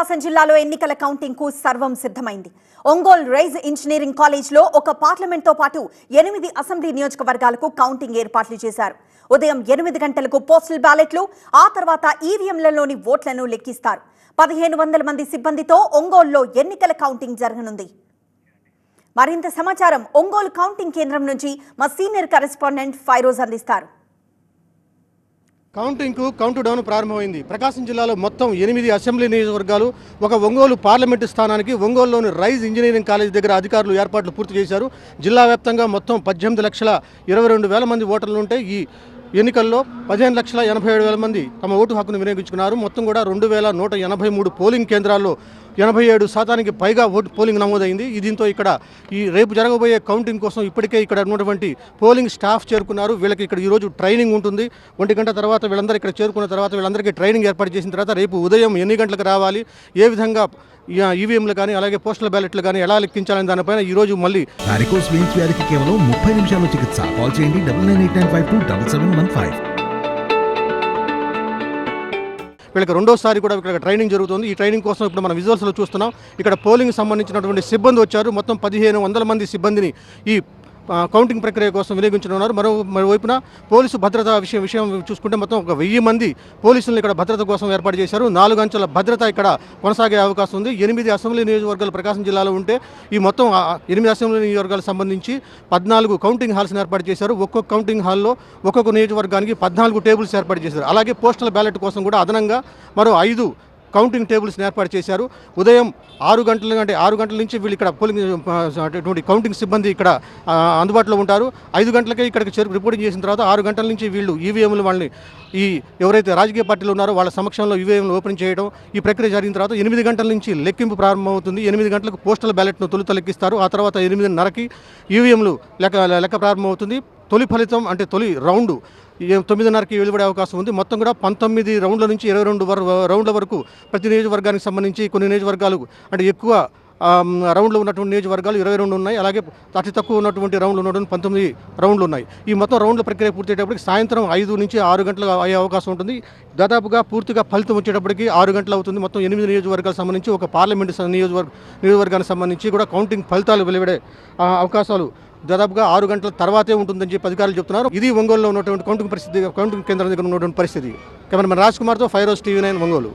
ప్రకాశం జిల్లాలో ఎన్నికల కౌంటింగ్కు సర్వం సిద్ధమైంది. ఒంగోల్ రైజ్ ఇంజనీరింగ్ కాలేజ్లో ఒక పార్లమెంట్తో పాటు ఎనిమిది అసెంబ్లీ నియోజకవర్గాలకు కౌంటింగ్ ఏర్పాట్లు చేశారు. ఉదయం ఎనిమిది గంటలకు పోస్టల్ బ్యాలెట్లు ఆ తర్వాత ఈవీఎంలలోని ఓట్లను లెక్కిస్తారు. పదిహేను వందల మంది సిబ్బందితో ఒంగోలులో ఎన్నికల కౌంటింగ్ జరగనుంది. మరింత సమాచారం ఒంగోలు కౌంటింగ్ కేంద్రం నుంచి మా సీనియర్ కరెస్పాండెంట్ ఫైరోజ్ అందిస్తారు. కౌంటింగ్కు కౌంట్ డౌన్ ప్రారంభమైంది. ప్రకాశం జిల్లాలో మొత్తం ఎనిమిది అసెంబ్లీ నియోజకవర్గాలు ఒక ఒంగోలు పార్లమెంటు స్థానానికి ఒంగోలులోని రైజ్ ఇంజనీరింగ్ కాలేజ్ దగ్గర అధికారులు ఏర్పాట్లు పూర్తి చేశారు. జిల్లా వ్యాప్తంగా మొత్తం పద్దెనిమిది లక్షల ఇరవై రెండు వేల మంది ఓటర్లు ఉంటే ఈ ఎన్నికల్లో పదిహేను లక్షల ఎనభై ఏడు వేల మంది తమ ఓటు హక్కును వినియోగించుకున్నారు. మొత్తం కూడా రెండు వేల నూట ఎనభై మూడు పోలింగ్ కేంద్రాల్లో ఎనభై ఏడు శాతానికి పైగా ఓటు పోలింగ్ నమోదైంది. దీంతో ఇక్కడ ఈ రేపు జరగబోయే కౌంటింగ్ కోసం ఇప్పటికే ఇక్కడ ఉన్నటువంటి పోలింగ్ స్టాఫ్ చేరుకున్నారు. వీళ్ళకి ఇక్కడ ఈరోజు ట్రైనింగ్ ఉంటుంది. ఒంటి గంట తర్వాత వీళ్ళందరూ ఇక్కడ చేరుకున్న తర్వాత వీళ్ళందరికీ ట్రైనింగ్ ఏర్పాటు చేసిన తర్వాత రేపు ఉదయం ఎన్ని గంటలకు రావాలి? ఏ విధంగా ఈవీఎంలు కానీ అలాగే పోస్టల్ బ్యాలెట్లు కానీ ఎలా లెక్కించాలని దానిపైన ఈరోజు మళ్ళీ వారికోస్ వెయిన్స్ వ్యాధికి కేవలం ముప్పై నిమిషాల్లో చికిత్స. కాల్ చేయండి double nine eight nine five two double seven one five. వీళ్ళకి రెండోసారి కూడా ఇక్కడ ట్రైనింగ్ జరుగుతుంది. ఈ ట్రైనింగ్ కోసం ఇప్పుడు మనం విజువల్స్లో చూస్తున్నాం. ఇక్కడ పోలింగ్ సంబంధించినటువంటి సిబ్బంది వచ్చారు. మొత్తం పదిహేను వందల మంది సిబ్బందిని ఈ కౌంటింగ్ ప్రక్రియ కోసం వినియోగించనున్నారు మరో మరోవైపున పోలీసు భద్రత విషయం విషయం చూసుకుంటే మొత్తం ఒక వెయ్యి మంది పోలీసులను ఇక్కడ భద్రత కోసం ఏర్పాటు చేశారు. నాలుగు అంచెల భద్రత ఇక్కడ కొనసాగే అవకాశం ఉంది. ఎనిమిది అసెంబ్లీ నియోజకవర్గాలు ప్రకాశం జిల్లాలో ఉంటే ఈ మొత్తం ఎనిమిది అసెంబ్లీ నియోజకవర్గాలకు సంబంధించి పద్నాలుగు కౌంటింగ్ హాల్స్ని ఏర్పాటు చేశారు. ఒక్కొక్క కౌంటింగ్ హాల్లో ఒక్కొక్క నియోజకవర్గానికి పద్నాలుగు టేబుల్స్ ఏర్పాటు చేశారు. అలాగే పోస్టల్ బ్యాలెట్ కోసం కూడా అదనంగా మరో ఐదు కౌంటింగ్ టేబుల్స్ని ఏర్పాటు చేశారు. ఉదయం ఆరు గంటల అంటే ఆరు గంటల నుంచి వీళ్ళు ఇక్కడ పోలింగ్ అటువంటి కౌంటింగ్ సిబ్బంది ఇక్కడ అందుబాటులో ఉంటారు. ఐదు గంటలకే ఇక్కడికి చేరు రిపోర్టింగ్ చేసిన తర్వాత ఆరు గంటల నుంచి వీళ్ళు ఈవీఎంలు వాళ్ళని ఈ ఎవరైతే రాజకీయ పార్టీలు ఉన్నారో వాళ్ళ సమక్షంలో ఈవీఎంలు ఓపెన్ చేయడం ఈ ప్రక్రియ జరిగిన తర్వాత ఎనిమిది గంటల నుంచి లెక్కింపు ప్రారంభమవుతుంది. ఎనిమిది గంటలకు పోస్టల్ బ్యాలెట్ను తొలుత లెక్కిస్తారు ఆ తర్వాత ఎనిమిదిన్నరకి ఈవీఎంలు లెక్క లెక్క ప్రారంభమవుతుంది. తొలి ఫలితం అంటే తొలి రౌండ్ తొమ్మిదిన్నరకి వెలువడే అవకాశం ఉంది. మొత్తం కూడా పంతొమ్మిది రౌండ్ల నుంచి ఇరవై రెండు వర రౌండ్ల వరకు ప్రతి నియోజకవర్గానికి సంబంధించి కొన్ని నియోజకవర్గాలు అంటే ఎక్కువ రౌండ్లు ఉన్నటువంటి నియోజకవర్గాలు ఇరవై రెండు ఉన్నాయి. అలాగే అతి తక్కువ ఉన్నటువంటి రౌండ్లు ఉన్నటువంటి పంతొమ్మిది రౌండ్లు ఉన్నాయి. ఈ మొత్తం రౌండ్ల ప్రక్రియ పూర్తయ్యేటప్పటికి సాయంత్రం ఐదు నుంచి ఆరు గంటలు అయ్యే అవకాశం ఉంటుంది. దాదాపుగా పూర్తిగా ఫలితం వచ్చేటప్పటికి ఆరు గంటలు అవుతుంది. మొత్తం ఎనిమిది నియోజకవర్గాలకు సంబంధించి ఒక పార్లమెంటు నియోజకవర్గ నియోజకవర్గానికి సంబంధించి కూడా కౌంటింగ్ ఫలితాలు వెలువడే అవకాశాలు దాదాపుగా ఆరు గంటల తర్వాతే ఉంటుందని చెప్పి అధికారులు చెప్తున్నారు. ఇది ఒంగోలులో ఉన్నటువంటి కౌంటింగ్ పరిస్థితి కౌంటింగ్ కేంద్రం దగ్గర ఉన్నటువంటి పరిస్థితి. కెమెరామెన్ రాజ్ కుమార్తో ఫైరోస్ టీవీ నైన్ ఒంగోలు.